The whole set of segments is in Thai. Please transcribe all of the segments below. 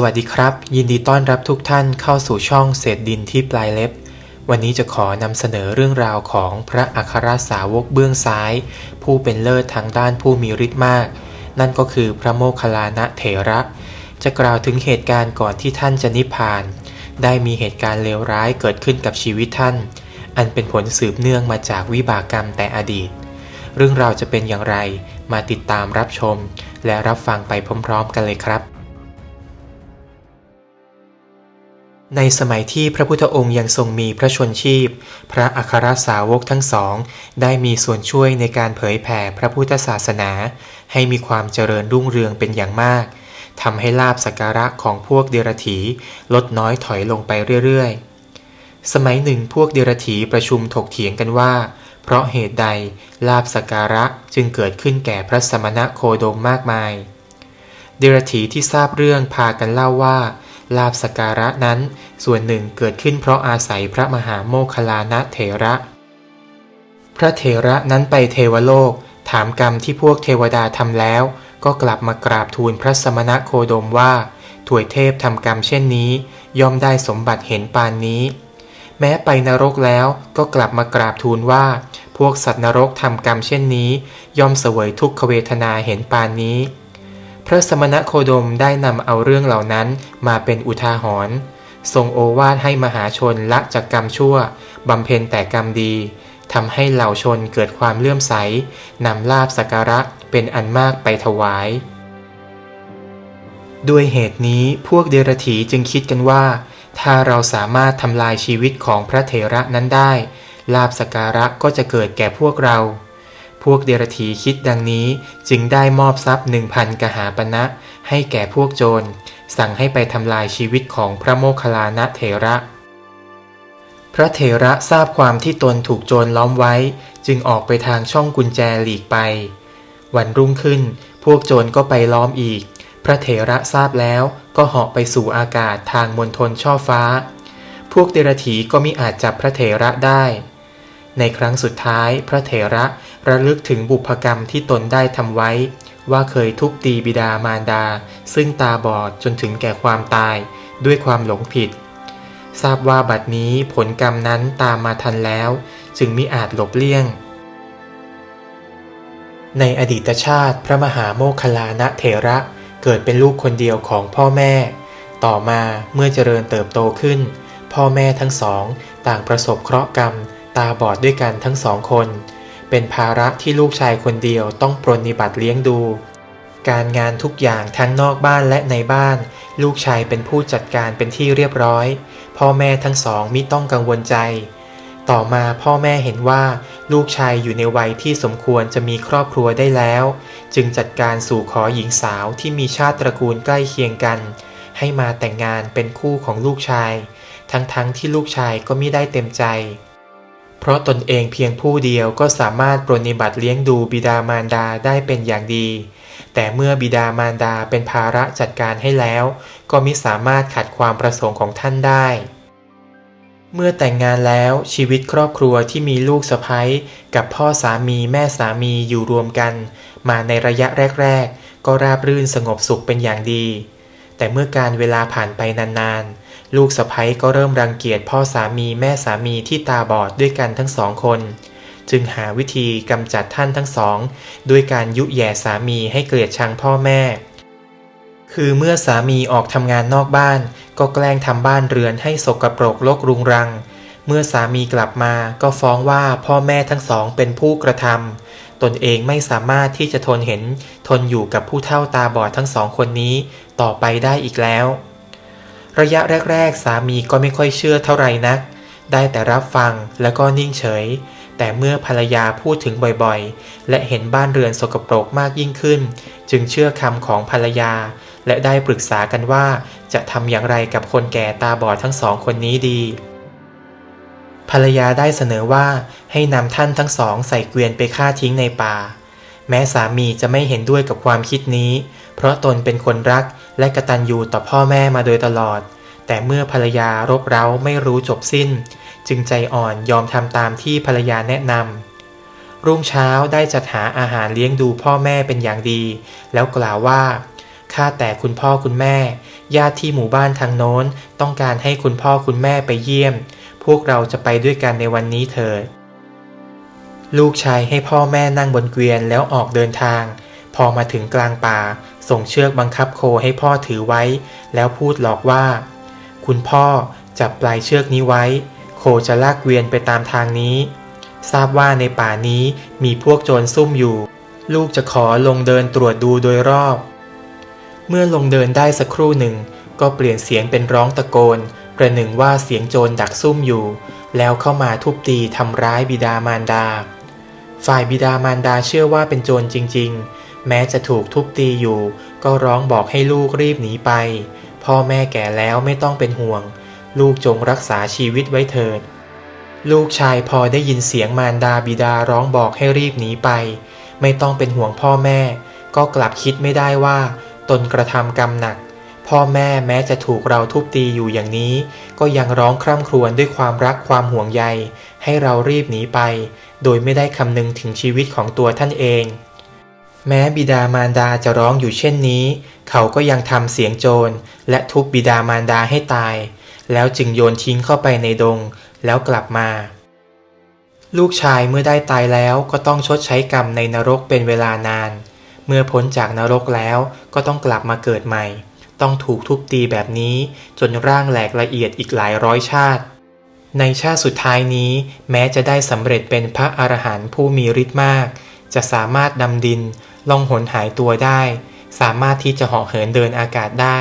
สวัสดีครับ ยินดีต้อนรับทุกท่านเข้าสู่ช่องเศษดินที่ปลายเล็บ วันนี้จะขอนำเสนอเรื่องราวของพระอัครสาวกเบื้องซ้าย ผู้เป็นเลิศทางด้านผู้มีฤทธิ์มาก นั่นก็คือพระโมคคัลลานะเถระ จะกล่าวถึงเหตุการณ์ก่อนที่ท่านจะนิพพาน ได้มีเหตุการณ์เลวร้ายเกิดขึ้นกับชีวิตท่าน อันเป็นผลสืบเนื่องมาจากวิบากกรรมแต่อดีต เรื่องราวจะเป็นอย่างไรมาติดตามรับชม และรับฟังไปพร้อม ๆ กันเลยครับ ในสมัยที่พระพุทธองค์ยังทรงมีพระชนชีพ พระอัครสาวกทั้งสอง ได้มีส่วนช่วยในการเผยแผ่พระพุทธศาสนา ให้มีความเจริญรุ่งเรืองเป็นอย่างมากทำให้ลาบสักการะของพวกเดรถีลดน้อยถอยลงไปเรื่อยๆ สมัยหนึ่งพวกเดรถีประชุมถกเถียงกันว่า เพราะเหตุใดลาบสักการะจึงเกิดขึ้นแก่พระสมณะโคดมมากมาย เดรถีที่ทราบเรื่องพากันเล่าว่า ลาบสการะนั้น ส่วนหนึ่งเกิดขึ้นเพราะอาศัยพระมหาโมคลลานะเถระ พระเถระนั้นไปเทวโลก ถามกรรมที่พวกเทวดาทำแล้ว ก็กลับมากราบทูลพระสมณะโคดมว่าถวยเทพทำกรรมเช่นนี้ ย่อมได้สมบัติเห็นปานนี้ แม้ไปนรกแล้วก็กลับมากราบทูลว่า พวกสัตว์นรกทำกรรมเช่นนี้ ย่อมเสวยทุกขเวทนาเห็นปานนี้ พระสมณโคดมได้นำเอาเรื่องเหล่านั้นมาเป็นอุทาหรณ์ทรงโอวาทให้มหาชนละจากกรรมชั่วบำเพ็ญแต่กรรมดีทำให้เหล่าชนเกิดความเลื่อมใสนำลาบสักการะเป็นอันมากไปถวาย ด้วยเหตุนี้พวกเดรถีจึงคิดกันว่า ถ้าเราสามารถทำลายชีวิตของพระเถระนั้นได้ ลาบสกการะก็จะเกิดแก่พวกเรา วกเดรถีคิดดังนี้จึงได้มอบทรัพย์หนึ่งพันกหาปณะให้แก่พวกโจร สั่งให้ไปทำลายชีวิตของพระโมคคัลลานะเถระ พระเถระทราบความที่ตนถูกโจรล้อมไว้ จึงออกไปทางช่องกุญแจหลีกไป วันรุ่งขึ้น พวกโจรก็ไปล้อมอีก พระเถระทราบแล้วก็เหาะไปสู่อากาศทางมณฑลช่อฟ้า พวกเดรถีก็มิอาจจับพระเถระได้ ในครั้งสุดท้ายพระเถระ ระลึกถึงบุพกรรมที่ตนได้ทำไว้ ว่าเคยทุบตีบิดามารดา ซึ่งตาบอดจนถึงแก่ความตาย ด้วยความหลงผิด ทราบว่าบัดนี้ผลกรรมนั้นตามมาทันแล้ว จึงมิอาจหลบเลี่ยง ในอดีตชาติพระมหาโมคคลลานะเถระเกิดเป็นลูกคนเดียวของพ่อแม่ ต่อมาเมื่อเจริญเติบโตขึ้น พ่อแม่ทั้งสอง ต่างประสบเคราะห์กรรม ตาบอดด้วยกันทั้งสองคน เป็นภาระที่ลูกชายคนเดียวต้องปรนนิบัติเลี้ยงดู การงานทุกอย่างทั้งนอกบ้านและในบ้าน ลูกชายเป็นผู้จัดการเป็นที่เรียบร้อย พ่อแม่ทั้งสองมิต้องกังวลใจ ต่อมาพ่อแม่เห็นว่าลูกชายอยู่ในวัยที่สมควรจะมีครอบครัวได้แล้ว จึงจัดการสู่ขอหญิงสาวที่มีชาติตระกูลใกล้เคียงกัน ให้มาแต่งงานเป็นคู่ของลูกชาย ทั้งๆทที่ลูกชายก็มิได้เต็มใจ เพราะตนเองเพียงผู้เดียวก็สามารถปรนนิบัติเลี้ยงดูบิดามารดาได้เป็นอย่างดี แต่เมื่อบิดามารดาเป็นภาระจัดการให้แล้ว ก็มิสามารถขัดความประสงค์ของท่านได้ เมื่อแต่งงานแล้วชีวิตครอบครัวที่มีลูกสะใภ้กับพ่อสามีแม่สามีอยู่รวมกัน มาในระยะแรก ๆ ก็ราบรื่นสงบสุขเป็นอย่างดี แต่เมื่อการเวลาผ่านไปนานๆ ลูกสะใภ้ก็เริ่มรังเกียจพ่อสามีแม่สามีที่ตาบอดด้วยกันทั้งสองคน จึงหาวิธีกำจัดท่านทั้งสอง ด้วยการยุแย่สามีให้เกลียดชังพ่อแม่ คือเมื่อสามีออกทำงานนอกบ้าน ก็แกล้งทำบ้านเรือนให้สกปรกรกรุงรัง เมื่อสามีกลับมาก็ฟ้องว่าพ่อแม่ทั้งสองเป็นผู้กระทำตนเองไม่สามารถที่จะทนเห็น ทนอยู่กับผู้เฒ่าตาบอดทั้งสองคนนี้ ต่อไปได้อีกแล้ว ระยะแรกๆ สามีก็ไม่ค่อยเชื่อเท่าไหร่นัก ได้แต่รับฟังแล้วก็นิ่งเฉย แต่เมื่อภรรยาพูดถึงบ่อยๆ และเห็นบ้านเรือนสกปรกมากยิ่งขึ้น จึงเชื่อคำของภรรยา และได้ปรึกษากันว่าจะทำอย่างไรกับคนแก่ตาบอดทั้งสองคนนี้ดี ภรรยาได้เสนอว่าให้นำท่านทั้งสองใส่เกวียนไปฆ่าทิ้งในป่า แม้สามีจะไม่เห็นด้วยกับความคิดนี้ เพราะตนเป็นคนรัก และกตัญญูต่อพ่อแม่มาโดยตลอด แต่เมื่อภรรยารบเร้าไม่รู้จบสิ้น จึงใจอ่อนยอมทำตามที่ภรรยาแนะนำรุ่งเช้าได้จัดหาอาหารเลี้ยงดูพ่อแม่เป็นอย่างดี แล้วกล่าวว่าข้าข้าแต่คุณพ่อคุณแม่ ญาติที่หมู่บ้านทางโน้น ต้องการให้คุณพ่อคุณแม่ไปเยี่ยม พวกเราจะไปด้วยกันในวันนี้เถิดลูกชายให้พ่อแม่นั่งบนเกวียนแล้วออกเดินทาง พอมาถึงกลางป่า ส่งเชือกบังคับโคให้พ่อถือไว้ แล้วพูดหลอกว่า คุณพ่อจับปลายเชือกนี้ไว้ โคจะลากเกวียนไปตามทางนี้ ทราบว่าในป่านี้มีพวกโจรซุ่มอยู่ ลูกจะขอลงเดินตรวจดูโดยรอบ เมื่อลงเดินได้สักครู่หนึ่ง ก็เปลี่ยนเสียงเป็นร้องตะโกนประหนึ่งว่าเสียงโจรดักซุ่มอยู่ แล้วเข้ามาทุบตีทำร้ายบิดามารดา ฝ่ายบิดามารดาเชื่อว่าเป็นโจรจริง ๆ แม้จะถูกทุบตีอยู่ ก็ร้องบอกให้ลูกรีบหนีไป พ่อแม่แก่แล้วไม่ต้องเป็นห่วง ลูกจงรักษาชีวิตไว้เถิด ลูกชายพอได้ยินเสียงมารดาบิดาร้องบอกให้รีบหนีไป ไม่ต้องเป็นห่วงพ่อแม่ ก็กลับคิดไม่ได้ว่า ตนกระทำกรรมหนัก พ่อแม่แม้จะถูกเราทุบตีอยู่อย่างนี้ ก็ยังร้องคร่ำครวญด้วยความรักความห่วงใย ให้เรารีบหนีไป โดยไม่ได้คำนึงถึงชีวิตของตัวท่านเอง แม้บิดามารดาจะร้องอยู่เช่นนี้ เขาก็ยังทำเสียงโจร และทุบบิดามารดาให้ตาย แล้วจึงโยนทิ้งเข้าไปในดง แล้วกลับมา ลูกชายเมื่อได้ตายแล้วก็ต้องชดใช้กรรมในนรกเป็นเวลานาน เมื่อพ้นจากนรกแล้วก็ต้องกลับมาเกิดใหม่ ต้องถูกทุบตีแบบนี้ จนร่างแหลกละเอียดอีกหลายร้อยชาติ ในชาติสุดท้ายนี้ แม้จะได้สำเร็จเป็นพระอรหันต์ผู้มีฤทธิ์มาก จะสามารถดำดินล่องหนหายตัวได้ สามารถที่จะเหาะเหินเดินอากาศได้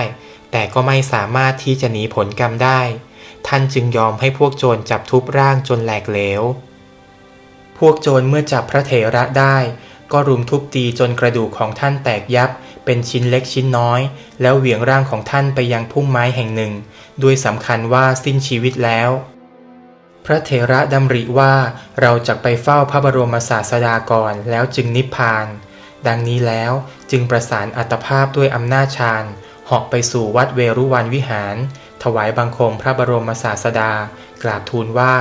แต่ก็ไม่สามารถที่จะหนีผลกรรมได้ ท่านจึงยอมให้พวกโจรจับทุบร่างจนแหลกเหลว พวกโจรเมื่อจับพระเถระได้ ก็รุมทุบตีจนกระดูกของท่านแตกยับ เป็นชิ้นเล็กชิ้นน้อย แล้วเหวี่ยงร่างของท่านไปยังพุ่มไม้แห่งหนึ่ง ด้วยสำคัญว่าสิ้นชีวิตแล้ว พระเถระดำริว่าเราจะไปเฝ้าพระบรมศาสดาก่อนแล้วจึงนิพพาน ดังนี้แล้วจึงประสานอัตภาพด้วยอำนาจฌานเหาะไปสู่วัดเวรุวันวิหาร ถวายบังคมพระบรมศาสดา กราบทูลว่า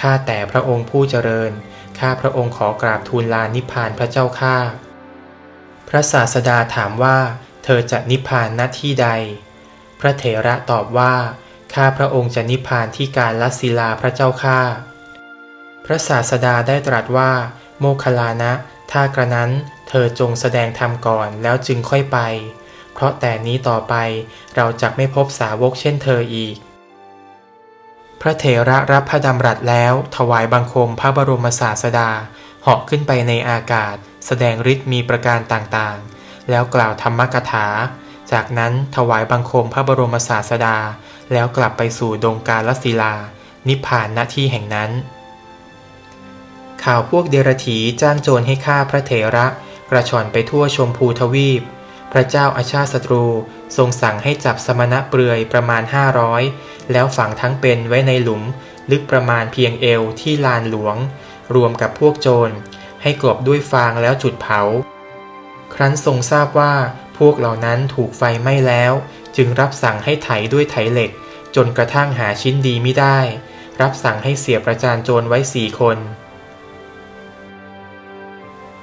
ข้าแต่พระองค์ผู้เจริญ ข้าพระองค์ขอกราบทูลลานิพพานพระเจ้าข้า พระศาสดาถามว่า เธอจะนิพพานณที่ใด พระเถระตอบว่า ข้าพระองค์จะนิพพานที่การลัศิลาพระเจ้าข้าพระศาสดาได้ตรัสว่า โมคคลลานะ ถ้ากระนั้นเธอจงแสดงธรรมก่อนแล้วจึงค่อยไป เพราะแต่นี้ต่อไปเราจะไม่พบสาวกเช่นเธออีก พระเถระรับพระดำรัสแล้วถวายบังคมพระบรมศาสดา เหาะขึ้นไปในอากาศ แสดงฤทธิ์มีประการต่างๆ แล้วกล่าวธรรมกถา จากนั้นถวายบังคมพระบรมศาสดา แล้วกลับไปสู่ดงกาลศิลา นิพพานณที่แห่งนั้น ข่าวพวกเดรถีจ้างโจรให้ฆ่าพระเถระ กระชอนไปทั่วชมพูทวีป พระเจ้าอาชาศัตรูทรงสั่งให้จับสมณะเปลือยประมาณ 500 แล้วฝังทั้งเป็นไว้ในหลุม ลึกประมาณเพียงเอวที่ลานหลวง รวมกับพวกโจร ให้กลบด้วยฟางแล้วจุดเผา ครั้นทรงทราบว่า พวกเหล่านั้นถูกไฟไหม้แล้ว จึงรับสั่งให้ไถด้วยไถเหล็ก จนกระทั่งหาชิ้นดีไม่ได้ รับสั่งให้เสียประจานโจรไว้สี่คน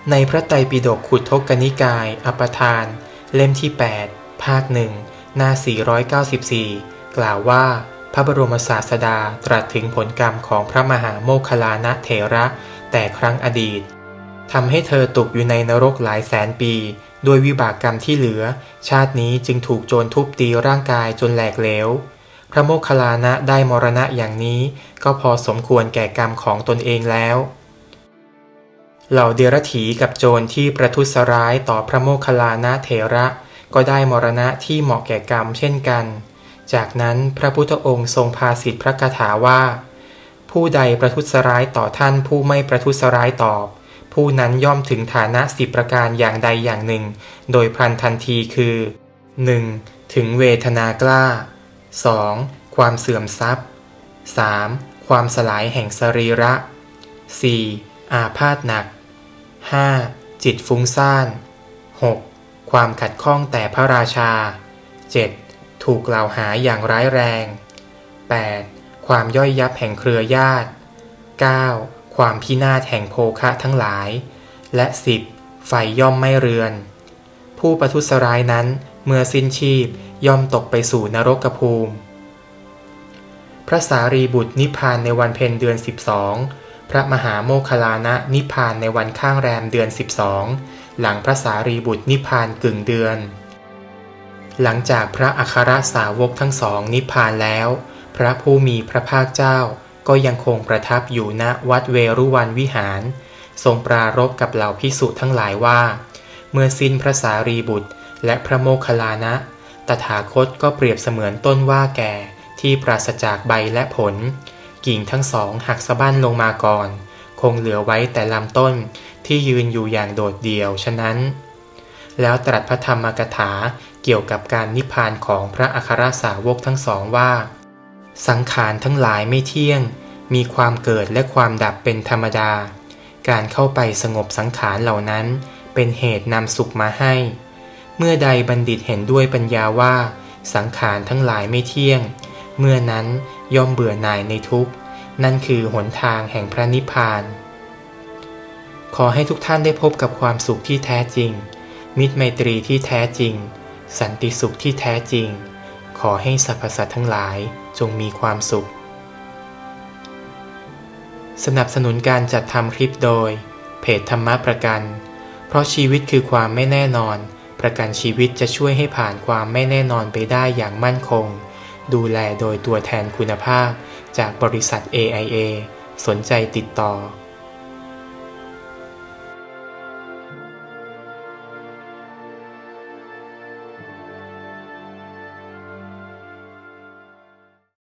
ในพระไตรปิฎกขุททกกนิกาย อปทาน เล่มที่ 8 ภาคหนึ่งหน้า 494 กล่าวว่าพระบรมศาสดาตรัสถึงผลกรรมของพระมหาโมคคลลานะเถระ แต่ครั้งอดีตทำให้เธอตกอยู่ในนรกหลายแสนปี โดยวิบากกรรมที่เหลือ ชาตินี้จึงถูกโจรทุบตีร่างกายจนแหลกเหลว พระโมคคัลลานะได้มรณะอย่างนี้ก็พอสมควรแก่กรรมของตนเองแล้ว เหล่าเดรถีกับโจรที่ประทุษร้ายต่อพระโมคคัลลานะเถระ ก็ได้มรณะที่เหมาะแก่กรรมเช่นกัน จากนั้นพระพุทธองค์ทรงพาสิทธิพระคาถาว่า ผู้ใดประทุษร้ายต่อท่านผู้ไม่ประทุษร้ายตอบ ผู้นั้นย่อมถึงฐานะสิบประการอย่างใดอย่างหนึ่ง โดยพลันทันทีคือ 1. ถึงเวทนากล้า 2. ความเสื่อมทรัพย์ 3. ความสลายแห่งสรีระ 4. อาพาธหนัก 5. จิตฟุ้งซ่าน 6. ความขัดข้องแต่พระราชา 7. ถูกกล่าวหาอย่างร้ายแรง 8. ความย่อยยับแห่งเครือญาติ 9. ความพินาศแห่งโภคะทั้งหลาย และ 10. ไฟย่อมไม่เรือน ผู้ประทุษร้ายนั้นเมื่อสิ้นชีพย่อมตกไปสู่นรกภูมิ พระสารีบุตรนิพพานในวันเพ็ญเดือน 12 พระมหาโมคคลลานะนิพพานในวันข้างแรมเดือน 12 หลังพระสารีบุตรนิพพานกึ่งเดือน หลังจากพระอัครสาวกทั้งสองนิพพานแล้ว พระผู้มีพระภาคเจ้า ก็ยังคงประทับอยู่ณวัดเวรุวันวิหาร ทรงปรารบกับเหล่าพิสุทั้งหลายว่า เมื่อสิ้นพระสารีบุตรและพระโมคคัลลานะ ตถาคตก็เปรียบเสมือนต้นว่าแก่ที่ปราศจากใบและผล กิ่งทั้งสองหักสะบั้นลงมาก่อน คงเหลือไว้แต่ลำต้นที่ยืนอยู่อย่างโดดเดี่ยวฉะนั้น แล้วตรัสพระธรรมกถาเกี่ยวกับการนิพพานของพระอัครสาวกทั้งสองว่า สังขารทั้งหลายไม่เที่ยง มีความเกิดและความดับเป็นธรรมดา การเข้าไปสงบสังขารเหล่านั้น เป็นเหตุนำสุขมาให้ เมื่อใดบัณฑิตเห็นด้วยปัญญาว่า สังขารทั้งหลายไม่เที่ยง เมื่อนั้นย่อมเบื่อหน่ายในทุกข์ นั่นคือหนทางแห่งพระนิพพาน ขอให้ทุกท่านได้พบกับความสุขที่แท้จริง มิตรไมตรีที่แท้จริง สันติสุขที่แท้จริง ขอให้สรรพสัตว์ทั้งหลาย จงมีความสุข สนับสนุนการจัดทำคลิปโดย เพจธรรมะประกัน เพราะชีวิตคือความไม่แน่นอน ประกันชีวิตจะช่วยให้ผ่านความไม่แน่นอนไปได้อย่างมั่นคง ดูแลโดยตัวแทนคุณภาพจากบริษัท AIA สนใจติดต่อ